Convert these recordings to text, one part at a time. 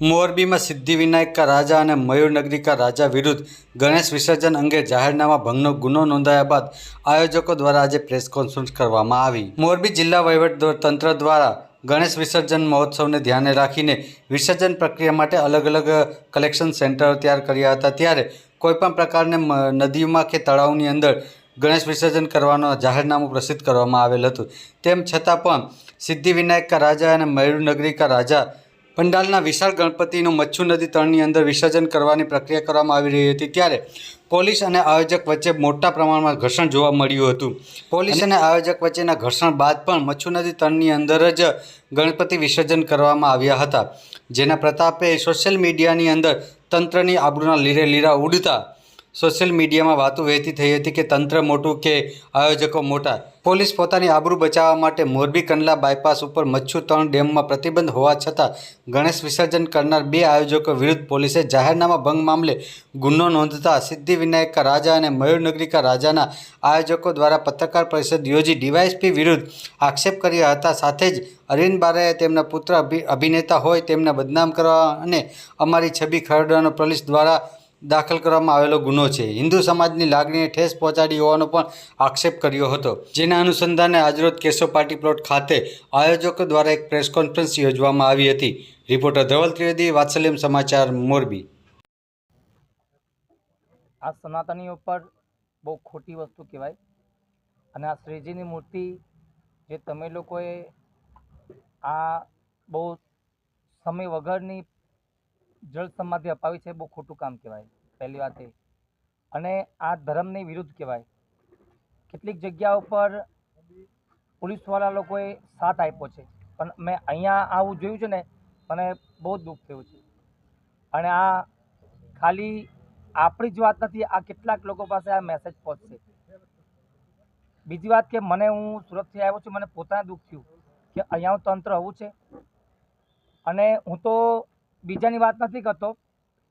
મોરબીમાં સિદ્ધિવિનાયક રાજા અને મયુરનગરીકા રાજા વિરુદ્ધ ગણેશ વિસર્જન અંગે જાહેરનામા ભંગનો ગુનો નોંધાયા બાદ આયોજકો દ્વારા આજે પ્રેસ કોન્ફરન્સ કરવામાં આવી. મોરબી જિલ્લા તંત્ર દ્વારા ગણેશ વિસર્જન મહોત્સવને ધ્યાને રાખીને વિસર્જન પ્રક્રિયા માટે અલગ અલગ કલેક્શન સેન્ટરો તૈયાર કર્યા હતા. ત્યારે કોઈપણ પ્રકારને નદીમાં કે તળાવની અંદર ગણેશ વિસર્જન કરવાનો જાહેરનામું પ્રસિદ્ધ કરવામાં આવેલ હતું. તેમ છતાં પણ સિદ્ધિવિનાયક રાજા અને મયુરનગરી કા રાજા પંડાલના વિશાળ ગણપતિનું મચ્છુ નદી તળની અંદર વિસર્જન કરવાની પ્રક્રિયા કરવામાં આવી રહી હતી ત્યારે પોલીસ અને આયોજક વચ્ચે મોટા પ્રમાણમાં ઘર્ષણ જોવા મળ્યું હતું. પોલીસ અને આયોજક વચ્ચેના ઘર્ષણ બાદ પણ મચ્છુ નદી તળની અંદર જ ગણપતિ વિસર્જન કરવામાં આવ્યા હતા. જેના પ્રતાપે સોશિયલ મીડિયાની અંદર તંત્રની આબરૂના લીરે લીરા ઉડતા સોશિયલ મીડિયામાં વાતો વહેતી થઈ હતી કે તંત્ર મોટું કે આયોજકો મોટા. પોલીસ પોતાની આબરૂ બચાવવા માટે મોરબી કંડલા બાયપાસ ઉપર મચ્છુ તણ ડેમમાં પ્રતિબંધ હોવા છતાં ગણેશ વિસર્જન કરનાર બે આયોજકો વિરુદ્ધ પોલીસે જાહેરનામા ભંગ મામલે ગુનો નોંધતા સિદ્ધિવિનાયકા રાજા અને મયુરનગરીકા રાજાના આયોજકો દ્વારા પત્રકાર પરિષદ યોજી ડીવાયએસપી વિરુદ્ધ આક્ષેપ કર્યા હતા. સાથે જ અરવિંદ બારાએ તેમના પુત્ર અભિ, અભિનેતા હોય તેમને બદનામ કરવા અને અમારી છબી ખરડવાનો પોલીસ દ્વારા દાખલ કરવામાં આવેલો ગુનો છે. હિન્દુ સમાજની લાગણીને ઠેસ પહોંચાડી હોવાનો પણ આક્ષેપ કર્યો હતો. જેના અનુસંધાને આજરોજ કેશવ પાર્ટી પ્લોટ ખાતે આયોજકો દ્વારા એક પ્રેસ કોન્ફરન્સ યોજવામાં આવી હતી. રિપોર્ટર ધવલ ત્રિવેદી, વાત્સલ્યમ સમાચાર, મોરબી. આ સનાતનીઓ પર બહુ ખોટી વસ્તુ કહેવાય. અને આ શ્રીજીની મૂર્તિ જે તમે લોકોએ આ બહુ સમય વગરની જળ સમાધિ અપાવી છે બહુ ખોટું કામ કહેવાય, પહેલી વાત એ. અને આ ધર્મની વિરુદ્ધ કહેવાય. કેટલીક જગ્યાઓ પર પોલીસવાળા લોકોએ સાથ આપ્યો છે. પણ મેં અહીંયા આવું જોયું છે ને, મને બહુ દુઃખ થયું છે. અને આ ખાલી આપણી જ વાત નથી, આ કેટલાક લોકો પાસે આ મેસેજ પહોંચશે. બીજી વાત કે મને હું સુરતથી આવ્યો છું, મને પોતાને દુઃખ થયું કે અહીંયાનું તંત્ર આવું છે. અને હું તો બીજાની વાત નથી કરતો.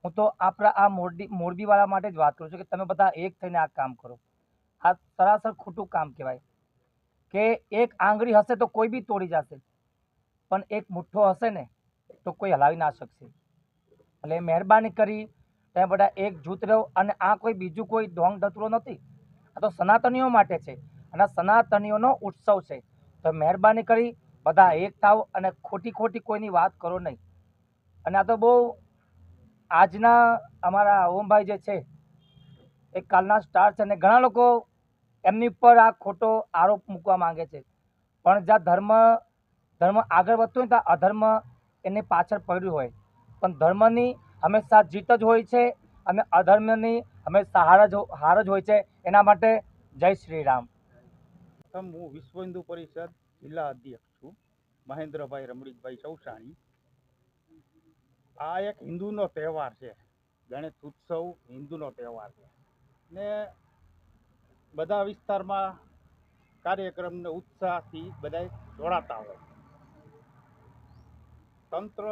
હું તો આપણા આ મોરબી, મોરબીવાળા માટે જ વાત કરું છું કે તમે બધા એક થઈને આ કામ કરો. આ સરાસર ખોટું કામ કહેવાય. કે એક આંગળી હશે તો કોઈ બી તોડી જશે. પણ એક મુઠ્ઠો હશે ને તો કોઈ હલાવી ના શકશે. એટલે મહેરબાની કરી તમે બધા એક જૂથ રહો અને આ કોઈ બીજું કોઈ ઢોંગ ધતરો નથી. આ તો સનાતનીઓ માટે છે અને સનાતનીઓનો ઉત્સવ છે. તો મહેરબાની કરી બધા એક થાવ અને ખોટી ખોટી કોઈની વાત કરો નહીં. અને આ તો બહુ આજના અમારા ઓમભાઈ જે છે, એ કાલના સ્ટાર છે અને ઘણા લોકો એમની પર આ ખોટો આરોપ મૂકવા માંગે છે. પણ જ્યાં ધર્મ ધર્મ આગળ વધતો હોય ત્યાં અધર્મ એને પાછળ પડ્યું હોય. પણ ધર્મની હંમેશા જીત જ હોય છે અને અધર્મની હંમેશા હાર જ હાર જ હોય છે. એના માટે જય શ્રી રામ. હું વિશ્વ હિન્દુ પરિષદ જિલ્લા અધ્યક્ષ છું. મહેન્દ્રભાઈ રમણીકભાઈ ચૌસાણી. આ એક હિન્દુનો તહેવાર છે. ગણેશ ઉત્સવ હિન્દુનો તહેવાર છે. ને બધા વિસ્તારમાં કાર્યક્રમને ઉત્સાહથી બધા જોડાતા હોય. તંત્ર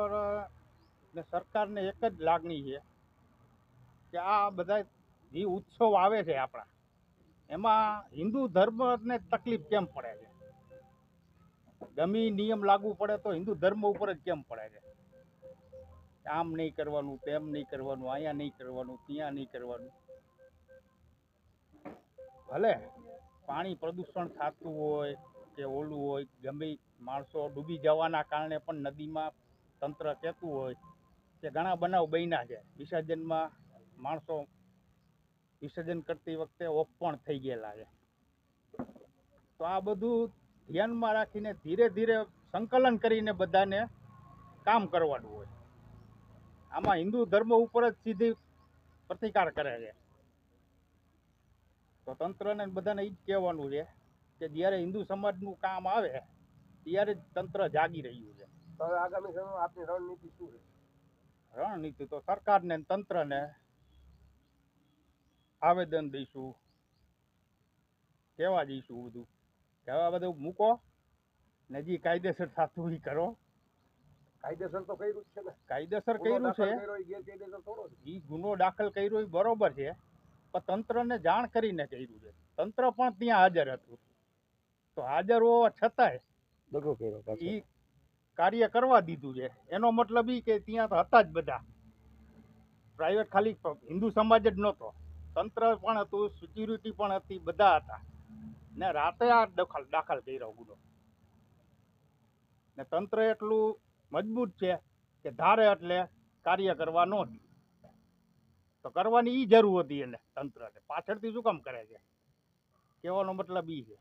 ને સરકારને એક જ લાગણી છે કે આ બધા જે ઉત્સવ આવે છે આપણા, એમાં હિન્દુ ધર્મને તકલીફ કેમ પડે છે? ગમી નિયમ લાગુ પડે તો હિન્દુ ધર્મ ઉપર જ કેમ પડે છે? આમ નહીં કરવાનું, તેમ નહીં કરવાનું, અહીંયા નહીં કરવાનું, ત્યાં નહીં કરવાનું. ભલે પાણી પ્રદૂષણ થતું હોય કે ઓલું હોય, ગમે માણસો ડૂબી જવાના કારણે પણ નદીમાં તંત્ર કહેતું હોય કે ઘણા બનાવ બન્યા છે. વિસર્જનમાં માણસો વિસર્જન કરતી વખતે ઓફ પણ થઈ ગયેલા છે. તો આ બધું ધ્યાનમાં રાખીને ધીરે ધીરે સંકલન કરીને બધાને કામ કરવાનું હોય. આમાં હિન્દુ ધર્મ ઉપર જ સીધી પ્રતિકાર કરે છે. તો તંત્રને બધાને એ જ કહેવાનું છે કે જ્યારે હિન્દુ સમાજનું કામ આવે ત્યારે જ તંત્ર જાગી રહ્યું છે. તો હવે આગામી સમયમાં આપની રણનીતિ શું છે? રણનીતિ તો સરકારને તંત્રને આવેદન દઈશું કહેવા દઈશું બધું. કે હવે બધું મૂકો ને જે કાયદેસર થતું એ કરો. કાયદેસર તો કર્યું છે ને. કાયદેસર કર્યું છે. એ છે. ગુનો દાખલ કર્યો એ બરોબર છે પણ તંત્રને જાણ કરીને કર્યું છે. તંત્ર પણ ત્યાં હાજર હતું. તો હાજર હોવા છતાંય દગો કર્યો એ કાર્ય કરવા દીધું છે. એનો મતલબ એ કે ત્યાં તો હતા જ બધા. પ્રાઇવેટ ખાલી હિન્દુ સમાજ જ નહોતો. તંત્ર પણ હતું સિક્યુરિટી પણ હતી બધા હતા. ને રાતે આ દખલ દાખલ કર્યો ગુનો. ને તંત્ર એટલું મજબૂત છે કે ધારે એટલે કાર્ય કરવા ન તો કરવાની એ જરૂર હતી એને તંત્રને. પાછળથી શું કામ કરે છે? કહેવાનો મતલબ એ છે.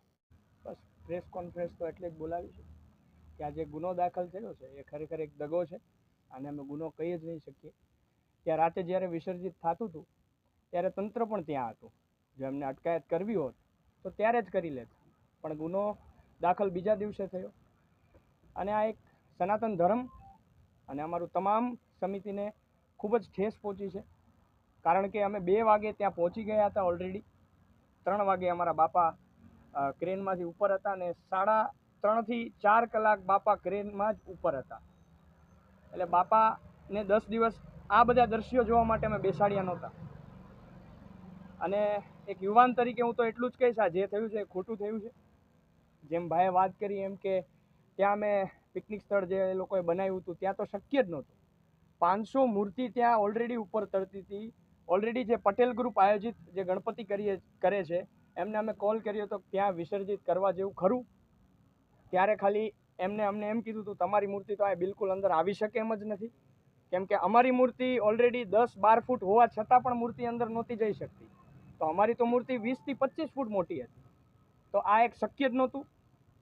બસ પ્રેસ કોન્ફરન્સ તો એટલે જ બોલાવી છે. કે આ જે ગુનો દાખલ થયો છે, એ ખરેખર એક દગો છે અને અમે ગુનો કહી જ નહીં શકીએ. ત્યાં રાતે જ્યારે વિસર્જિત થતું હતું, ત્યારે તંત્ર પણ ત્યાં હતું. જો એમને અટકાયત કરવી હોત, તો ત્યારે જ કરી લેત. પણ ગુનો દાખલ બીજા દિવસે થયો. અને આ એક સનાતન ધર્મ અને અમારું તમામ સમિતિને ખૂબ જ ઠેસ પહોંચી છે. કારણ કે અમે બે વાગે ત્યાં પહોંચી ગયા હતા ઓલરેડી ત્રણ વાગે અમારા બાપા ક્રેનમાંથી ઉપર હતા અને સાડા ત્રણથી ચાર કલાક બાપા ક્રેનમાં જ ઉપર હતા. એટલે બાપાને દસ દિવસ આ બધા દ્રશ્યો જોવા માટે અમે બેસાડ્યા નહોતા. અને એક યુવાન તરીકે હું તો એટલું જ કહીશ, આ જે થયું છે એ ખોટું થયું છે. જેમ ભાઈએ વાત કરી એમ કે ત્યાં અમે પિકનિક સ્થળ જે એ લોકોએ બનાવ્યું હતું, ત્યાં તો શક્ય જ નહોતું. પાંચસો મૂર્તિ ત્યાં ઓલરેડી ઉપર તરતી હતી. ઓલરેડી જે પટેલ ગ્રુપ આયોજિત જે ગણપતિ કરીએ, કરે છે, એમને અમે કોલ કર્યો તો ત્યાં વિસર્જિત કરવા જેવું ખરું. ત્યારે ખાલી એમને, અમને એમ કીધું હતું તમારી મૂર્તિ તો આ બિલકુલ અંદર આવી શકે એમ જ નથી. કેમ કે અમારી મૂર્તિ ઓલરેડી દસ બાર ફૂટ હોવા છતાં પણ મૂર્તિ અંદર નહોતી જઈ શકતી. તો અમારી તો મૂર્તિ વીસથી પચીસ ફૂટ મોટી હતી. તો આ એક શક્ય જ નહોતું.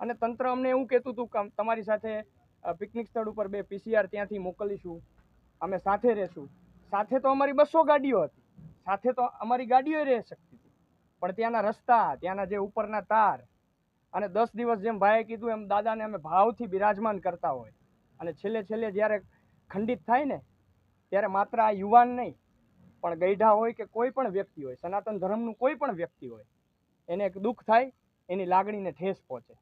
અને તંત્ર અમને એવું કહેતું હતું કે તમારી સાથે પિકનિક સ્થળ ઉપર બે પીસીઆર ત્યાંથી મોકલીશું. અમે સાથે રહેશું. સાથે તો અમારી બસો ગાડીઓ હતી. સાથે તો અમારી ગાડીઓ રહી શકતી હતી. પણ ત્યાંના રસ્તા, ત્યાંના જે ઉપરના તાર અને દસ દિવસ જેમ ભાઈએ કીધું એમ દાદાને અમે ભાવથી બિરાજમાન કરતા હોય. અને છેલ્લે છેલ્લે જ્યારે ખંડિત થાય ને, ત્યારે માત્ર આ યુવાન નહીં, પણ ગઈઢા હોય કે કોઈ પણ વ્યક્તિ હોય, સનાતન ધર્મનું કોઈ પણ વ્યક્તિ હોય, એને એક દુઃખ થાય, એની લાગણીને ઠેસ પહોંચે.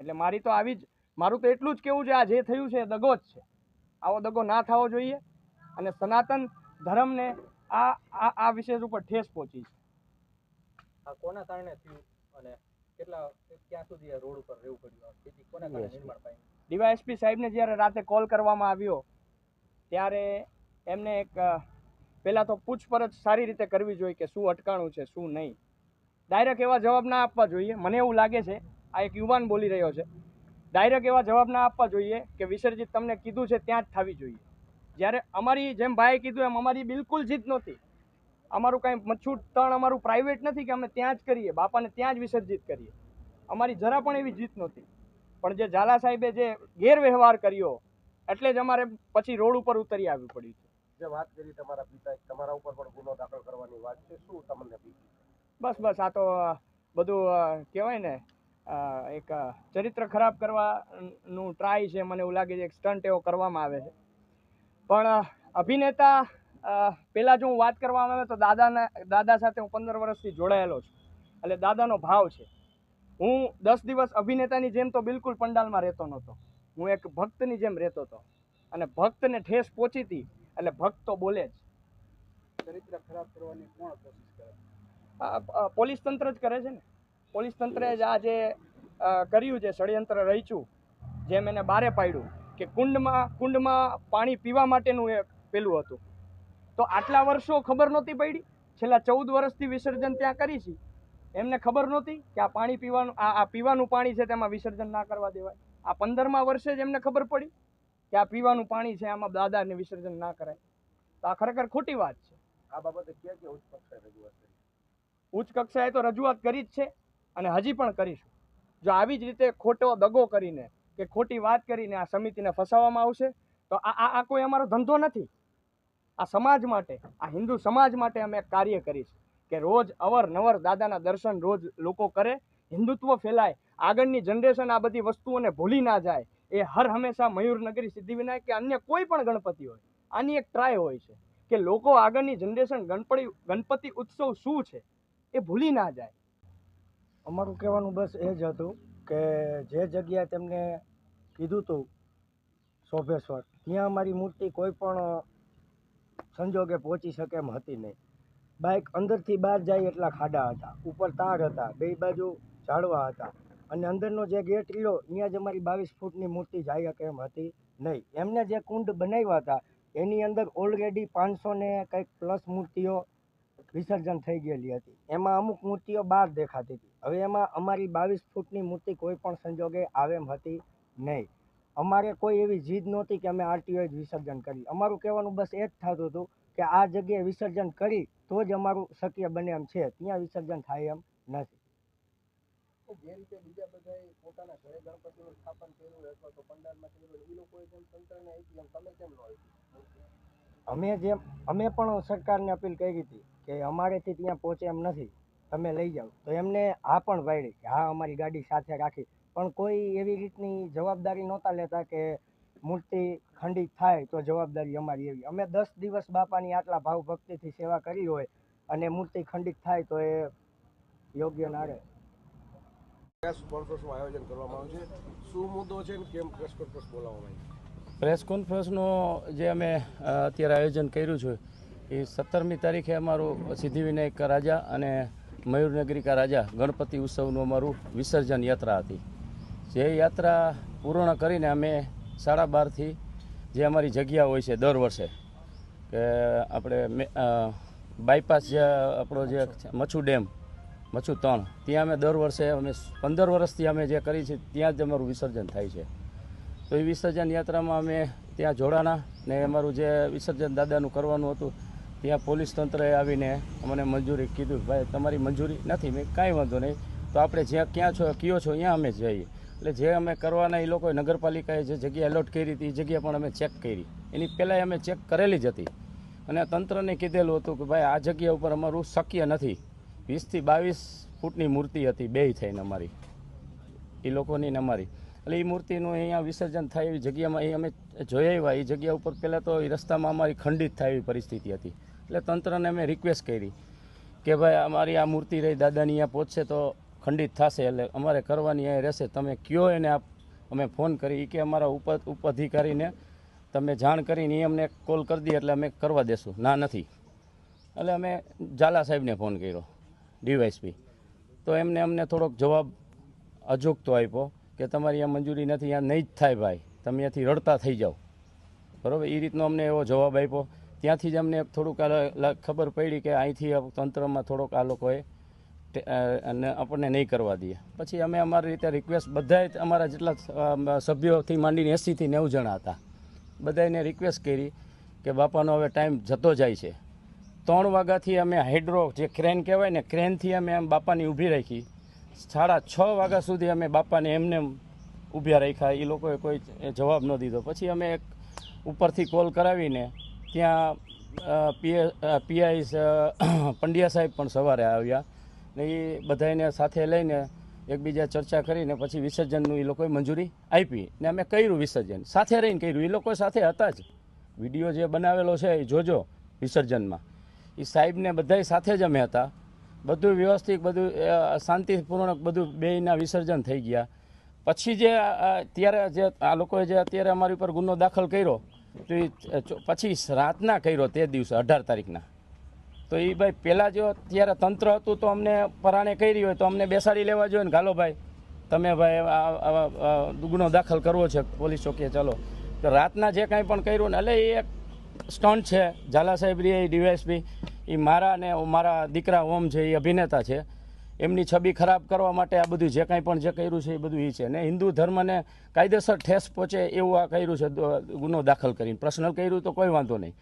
એટલે મારી તો આવી જ મારું તો એટલું જ કેવું છે આ જે થયું છે એ દગો જ છે. આવો દગો ના થવો જોઈએ અને સનાતન ધર્મને આ આ આ વિષય ઉપર ઠેસ પહોંચી છે. આ કોના કારણે થયું અને કેટલા ક્યાં સુધી આ રોડ ઉપર રહેવું પડ્યું? આ સ્થિતિ કોના કારણે નિર્માણ પામી? ડીવાયએસપી સાહેબને જ્યારે રાતે કોલ કરવામાં આવ્યો ત્યારે એમને એક પહેલાં તો પૂછપરછ સારી રીતે કરવી જોઈએ કે શું અટકાણું છે શું નહીં. ડાયરેક્ટ એવા જવાબ ના આપવા જોઈએ. મને એવું લાગે છે આ એક યુવાન બોલી રહ્યો છે. ડાયરેક્ટ એવા જવાબ ના આપવા જોઈએ કે વિસર્જિત તમને કીધું છે ત્યાં જ થવી જોઈએ. જ્યારે અમારી જેમ ભાઈએ કીધું એમ અમારી બિલકુલ જીત નહોતી. અમારું કાંઈ મચ્છું તણ અમારું પ્રાઇવેટ નથી કે અમે ત્યાં જ કરીએ બાપાને ત્યાં જ વિસર્જિત કરીએ. અમારી જરા પણ એવી જીત નહોતી. પણ જે ઝાલા સાહેબે જે ગેરવ્યવહાર કર્યો એટલે જ અમારે પછી રોડ ઉપર ઉતરી આવવું પડ્યું છે. જે વાત કરી તમારા પિતાએ તમારા ઉપર પણ ગુનો દાખલ કરવાની વાત છે. શું તમને બસ બસ આ તો બધું કહેવાય ને એક ચરિત્ર ખરાબ કરવાનું ટ્રાય છે મને એવું લાગે છે એક સ્ટન્ટ એવો કરવામાં આવે છે. પણ અભિનેતા પહેલાં જો હું વાત કરવામાં આવે તો દાદાના દાદા સાથે હું પંદર વર્ષથી જોડાયેલો છું. એટલે દાદાનો ભાવ છે. હું દસ દિવસ અભિનેતાની જેમ તો બિલકુલ પંડાલમાં રહેતો નહોતો. હું એક ભક્તની જેમ રહેતો હતો. અને ભક્તને ઠેસ પહોંચી હતી એટલે ભક્ત તો બોલે જ. ચરિત્ર ખરાબ કરવાની કોણ કોશિશ કરે? પોલીસ તંત્ર જ કરે છે ને. પોલીસ તંત્રએ જ આ જે કર્યું છે ષડયંત્ર રચ્યું જેમ એને બારે પાડ્યું કે કુંડમાં કુંડમાં પાણી પીવા માટેનું એ પેલું હતું. તો આટલા વર્ષો ખબર નહોતી પડી? છેલ્લા ચૌદ વર્ષથી વિસર્જન ત્યાં કરી છે. એમને ખબર નહોતી કે આ પાણી પીવાનું આ આ પીવાનું પાણી છે તેમાં વિસર્જન ના કરવા દેવાય? આ પંદરમા વર્ષે જ એમને ખબર પડી કે આ પીવાનું પાણી છે આમાં દાદાને વિસર્જન ના કરાય. તો આ ખરેખર ખોટી વાત છે. આ બાબતે ક્યાં ક્યાં ઉચ્ચ કક્ષાએ રજૂઆત કરી? ઉચ્ચ કક્ષાએ તો રજૂઆત કરી જ છે. અને હજી પણ કરીશું. જો આવી જ રીતે ખોટો દગો કરીને કે ખોટી વાત કરીને આ સમિતિને ફસાવવામાં આવશે, તો આ આ કોઈ અમારો ધંધો નથી. આ સમાજ માટે, આ હિન્દુ સમાજ માટે અમે કાર્ય કરીશ કે રોજ અવરનવર દાદાના દર્શન રોજ લોકો કરે, હિન્દુત્વ ફેલાય, આગળની જનરેશન આ બધી વસ્તુઓને ભૂલી ના જાય, એ હર હંમેશા મયુરનગરી સિદ્ધિવિનાયક કે અન્ય કોઈ પણ ગણપતિ હોય, આની એક ટ્રાય હોય છે કે લોકો આગળની જનરેશન ગણપતિ ગણપતિ ઉત્સવ શું છે, એ ભૂલી ના જાય. અમારું કહેવાનું બસ એ જ હતું કે જે જગ્યાએ તેમને કીધું હતું શોભેશ્વર ત્યાં અમારી મૂર્તિ કોઈ પણ સંજોગે પહોંચી શકે એમ હતી નહીં. બાઇક અંદરથી બહાર જાય એટલા ખાડા હતા, ઉપર તાર હતા, બે બાજુ ઝાડવા હતા અને અંદરનો જે ગેટ રહ્યો, ત્યાં જ અમારી બાવીસ ફૂટની મૂર્તિ જાય કે એમ હતી નહીં. એમને જે કુંડ બનાવ્યા હતા, એની અંદર ઓલરેડી પાંચસો ને કંઈક પ્લસ મૂર્તિઓ વિસર્જન થઈ ગયેલી હતી. એમાં અમુક મૂર્તિઓ બહાર દેખાતી હતી. હવે એમાં અમારી બાવીસ ફૂટની મૂર્તિ કોઈ પણ સંજોગે આવે એમ હતી નહીં. અમારે કોઈ એવી જીદ નહોતી કે અમે આરટીઓએ જ વિસર્જન કરી. અમારું કહેવાનું બસ એ જ થતું હતું કે આ જગ્યાએ વિસર્જન કરી તો જ અમારું શક્ય બને એમ છે. ત્યાં વિસર્જન થાય એમ નથી. જે રીતે બીજા બધાએ પોતાના ઘરે ગણપતિનું સ્થાપન કર્યું અથવા તો પંડાલમાં કર્યું એ લોકોએ જેમ તંત્રને આપી એમ તમે કેમ ન આપી? અમે જેમ અમે પણ સરકારને અપીલ કરી હતી કે અમારેથી ત્યાં પહોંચે એમ નથી. તમે લઈ જાઓ. તો એમને હા પણ પાડી કે હા અમારી ગાડી સાથે રાખી. પણ કોઈ એવી રીતની જવાબદારી નહોતા લેતા કે મૂર્તિ ખંડિત થાય તો જવાબદારી અમારી એવી. અમે દસ દિવસ બાપાની આટલા ભાવ ભક્તિથી સેવા કરી હોય અને મૂર્તિ ખંડિત થાય તો એ યોગ્ય ના રહે. પ્રેસ કોન્ફરન્સનું આયોજન કરવામાં આવ્યું છે. શું મુદ્દો છે ને કેમ પ્રેસ કોન્ફરન્સ બોલાવવામાં આવી પ્રેસ કોન્ફરન્સનું જે અમે અત્યારે આયોજન કર્યું છે એ સત્તરમી તારીખે અમારું સિદ્ધિવિનાયક રાજા અને મયુરનગરિકા રાજા ગણપતિ ઉત્સવનું અમારું વિસર્જન યાત્રા હતી. જે યાત્રા પૂર્ણ કરીને અમે સાડા બારથી જે અમારી જગ્યા હોય છે દર વર્ષે, કે આપણે બાયપાસ જે આપણો જે મચ્છુ ડેમ, મચ્છુ ત્રણ ત્યાં અમે દર વર્ષે અમે પંદર વર્ષથી અમે જે કરી છે ત્યાં જ અમારું વિસર્જન થાય છે. તો એ વિસર્જન યાત્રામાં અમે ત્યાં જોડાણા ને અમારું જે વિસર્જન દાદાનું કરવાનું હતું ત્યાં પોલીસ તંત્રએ આવીને અમને મંજૂરી કીધું, ભાઈ, તમારી મંજૂરી નથી, મેં કાંઈ વાંધો નહીં. તો આપણે જ્યાં ક્યાં છો, કયો છો, ત્યાં અમે જઈએ. એટલે જે અમે કરવાના એ લોકોએ નગરપાલિકાએ જે જગ્યા એલોટ કરી હતી, એ જગ્યા પણ અમે ચેક કરી. એની પહેલાંય અમે ચેક કરેલી જ હતી. અને તંત્રને કીધેલું હતું કે, ભાઈ, આ જગ્યા ઉપર અમારું શક્ય નથી. વીસથી બાવીસ ફૂટની મૂર્તિ હતી, બેય થઈને અમારી. એ લોકોની ને અમારી. એટલે એ મૂર્તિનું અહીંયા વિસર્જન થાય એવી જગ્યામાં એ અમે જોઈ આવ્યા. એ જગ્યા ઉપર પહેલાં તો એ રસ્તામાં અમારી ખંડિત થાય એવી પરિસ્થિતિ હતી. એટલે તંત્રને મેં રિક્વેસ્ટ કરી કે ભાઈ, અમારી આ મૂર્તિ રહી, દાદાની અહીંયા પહોંચશે તો ખંડિત થશે. એટલે અમારે કરવાની અહીંયા રહેશે. તમે કયો એને આપ, અમે ફોન કરી કે અમારા ઉપ ઉપ અધિકારીને તમે જાણ કરીને એ અમને કોલ કરી દઈએ એટલે અમે કરવા દેશું. ના, નથી. એટલે અમે ઝાલા સાહેબને ફોન કર્યો ડીવાયસપી તો એમને અમને થોડોક જવાબ અજોગતો આપ્યો કે તમારી આ મંજૂરી નથી અહીંયા નહીં જ થાય ભાઈ. તમે અહીંયાથી રડતા થઈ જાઓ. બરાબર? એ રીતનો અમને એવો જવાબ આપ્યો ત્યાંથી જ અમને થોડુંક ખબર પડી કે અહીંથી તંત્રમાં થોડોક આ લોકોએ આપણને નહીં કરવા દઈએ પછી અમે અમારી રીતે રિક્વેસ્ટ બધાય અમારા જેટલા સભ્યોથી માંડીને એંસીથી નેવું જણા હતા. બધાને રિક્વેસ્ટ કરી કે બાપાનો હવે ટાઈમ જતો જાય છે. ત્રણ વાગ્યાથી અમે હાઇડ્રો જે ક્રેન કહેવાય ને ક્રેનથી અમે આમ બાપાની ઊભી રાખી. સાડા છ વાગ્યા સુધી અમે બાપાને એમને એમ ઊભ્યા રાખ્યા. એ લોકોએ કોઈ જવાબ ન દીધો. પછી અમે એક ઉપરથી કોલ કરાવીને ત્યાં પીએ પીઆઈ પંડ્યા સાહેબ પણ સવારે આવ્યા. ને એ બધાને સાથે લઈને એકબીજા ચર્ચા કરીને પછી વિસર્જનનું એ લોકોએ મંજૂરી આપી. ને અમે કર્યું વિસર્જન. સાથે રહીને કર્યું. એ લોકો સાથે હતા જ. વીડિયો જે બનાવેલો છે એ જોજો વિસર્જનમાં. એ સાહેબને બધાય સાથે જ અમે હતા. બધું વ્યવસ્થિત, બધું શાંતિપૂર્ણક બધું બેયના વિસર્જન થઈ ગયા. પછી જે અત્યારે જે, આ લોકોએ જે અત્યારે અમારી ઉપર ગુનો દાખલ કર્યો પછી રાતના કર્યો તે દિવસે, અઢાર તારીખના. તો એ ભાઈ પહેલાં જો ત્યારે તંત્ર હતું તો અમને પરાણે કરી હોય તો અમને બેસાડી લેવા જોઈએ ને, ગાલો ભાઈ, તમે ભાઈ આ- ગુનો દાખલ કરવો છે પોલીસ ચોકીએ ચાલો. તો રાતના જે કાંઈ પણ કર્યું ને, એટલે એ એક સ્ટન્ટ છે, ઝાલા સાહેબ રી ડીવાયસપી એ મારા ને, મારા દીકરા ઓમ છે એ અભિનેતા છે. એમની છબી ખરાબ કરવા માટે આ બધું જે કાંઈ પણ જે કર્યું છે એ બધું એ છે. ને હિન્દુ ધર્મને કાયદેસર ઠેસ પહોંચે એવું આ કર્યું છે ગુનો દાખલ કરીને. પર્સનલ કર્યું તો કોઈ વાંધો નહીં.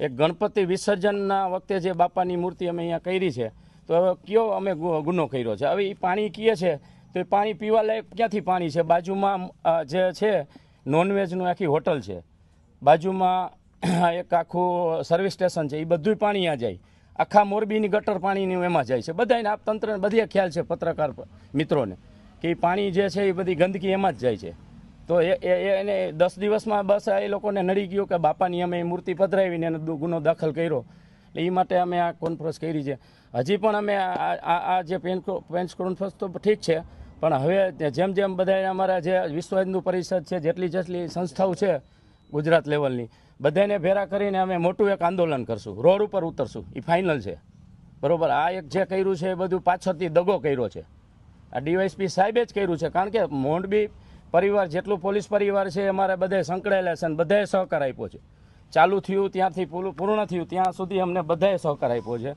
એક ગણપતિ વિસર્જનના વખતે જે બાપાની મૂર્તિ અમે અહીંયા કરી છે, તો હવે કયો અમે ગુનો કર્યો છે? હવે એ પાણી કીએ છે, તો એ પાણી પીવા લાયક ક્યાંથી પાણી છે? બાજુમાં જે છે, નોનવેજનું આખી હોટલ છે. બાજુમાં એક આખું સર્વિસ સ્ટેશન છે એ બધું પાણી ત્યાં જાય. આખા મોરબીની ગટર પાણીની એમાં જાય છે. બધાને આપ તંત્રને બધે ખ્યાલ છે પત્રકાર મિત્રોને, કે પાણી જે છે એ બધી ગંદકી એમાં જ જાય છે. તો એ એને દસ દિવસમાં બસ એ લોકોને નડી ગયું કે બાપાની અમે મૂર્તિ પધરાવીને એને ગુનો દાખલ કર્યો. એટલે એ માટે અમે આ કોન્ફરન્સ કરી છે. હજી પણ અમે આ, આ- આ જે પેન પેન્સ કોન્ફરન્સ તો ઠીક છે, પણ હવે જેમ જેમ બધા અમારા જે વિશ્વ હિન્દુ પરિષદ છે, જેટલી જેટલી સંસ્થાઓ છે ગુજરાત લેવલની બધાને ભેરા કરીને અમે મોટું એક આંદોલન કરશું. રોડ ઉપર ઉતરશું. એ ફાઇનલ છે. બરોબર? આ એક જે કર્યું છે એ બધું પાછળથી દગો કર્યો છે. આ ડીવાયસપી સાહેબે જ કર્યું છે. કારણ કે મોંડબી પરિવાર જેટલું પોલીસ પરિવાર છે, અમારે બધાએ સંકળાયેલા છે અને બધાએ સહકાર આપ્યો છે. ચાલુ થયું ત્યાંથી પૂરું પૂર્ણ થયું, ત્યાં સુધી અમને બધાએ સહકાર આપ્યો છે.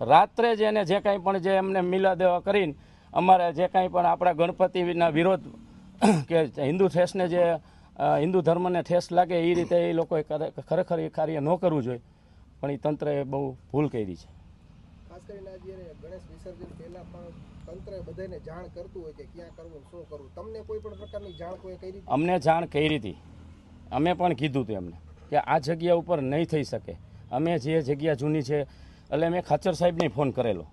રાત્રે જ એને જે કાંઈ પણ જે એમને મિલા દેવા કરીને અમારે જે કાંઈ પણ આપણા ગણપતિના વિરોધ, કે હિન્દુ ઠેસને જે હિન્દુ ધર્મને ઠેસ લાગે એ રીતે એ લોકોએ ખરેખર એ કાર્ય ન કરવું જોઈએ પણ એ તંત્રએ બહુ ભૂલ કરી છે. ખાસ કરીને આ ગણેશ વિસર્જન પહેલા પણ તંત્ર બધાને જાણ કરતું હોય કે ક્યાં કરવું શું કરવું. તમને કોઈ પણ પ્રકારની જાણ કોઈ કરી અમને જાણ કરી હતી. અમે પણ કીધું હતું એમને કે આ જગ્યા ઉપર નહીં થઈ શકે. અમે જે જગ્યા જૂની છે એટલે મેં ખાચર સાહેબને ફોન કરેલો.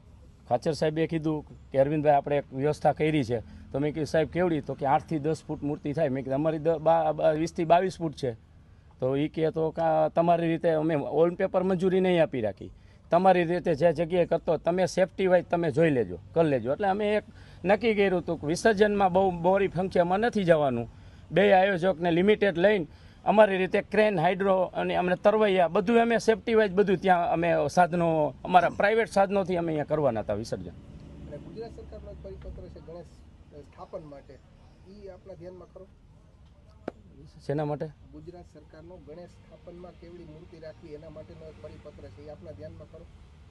ખાચર સાહેબે કીધું કે અરવિંદભાઈ, આપણે એક વ્યવસ્થા કરી છે. તો મેં કીધું, સાહેબ, કેવડી? તો કે આઠથી દસ ફૂટ મૂર્તિ થાય. મેં કીધું, અમારી વીસથી બાવીસ ફૂટ છે. તો એ કહે તો કા, તમારી રીતે અમે ઓન પેપર મંજૂરી નહીં આપી રાખી. તમારી રીતે જે જગ્યાએ કરતો તમે સેફટી વાઇઝ તમે જોઈ લેજો, કરી લેજો. એટલે અમે એક નક્કી કર્યું હતું કે વિસર્જનમાં બહુ બોરી સંખ્યામાં નથી જવાનું. બે આયોજકને લિમિટેડ લઈને અમારી રીતે ક્રેન હાઇડ્રો અને અમને તરવૈયા બધું અમે સેફટી વાઇઝ બધું ત્યાં અમે સાધનો અમારા પ્રાઇવેટ સાધનોથી અમે અહીંયા કરવાના હતા વિસર્જન. ગુજરાત સરકારનો એક પરિપત્ર છે ગણેશ સ્થાપન માટે. એ આપણા ધ્યાનમાં ખરો? શેના માટે? ગુજરાત સરકારનો ગણેશ સ્થાપનમાં કેવડી મૂર્તિ રાખવી એના માટેનો એક પરિપત્ર છે એ આપણા ધ્યાનમાં ખરો?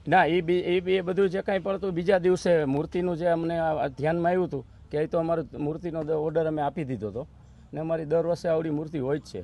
ના એ બી એ બી એ બધું જે કાંઈ પડતું બીજા દિવસે મૂર્તિનું જે અમને ધ્યાનમાં આવ્યું હતું કે એ તો અમારું મૂર્તિનો ઓર્ડર અમે આપી દીધો હતો. ને અમારી દર વર્ષે આવડી મૂર્તિ હોય જ છે.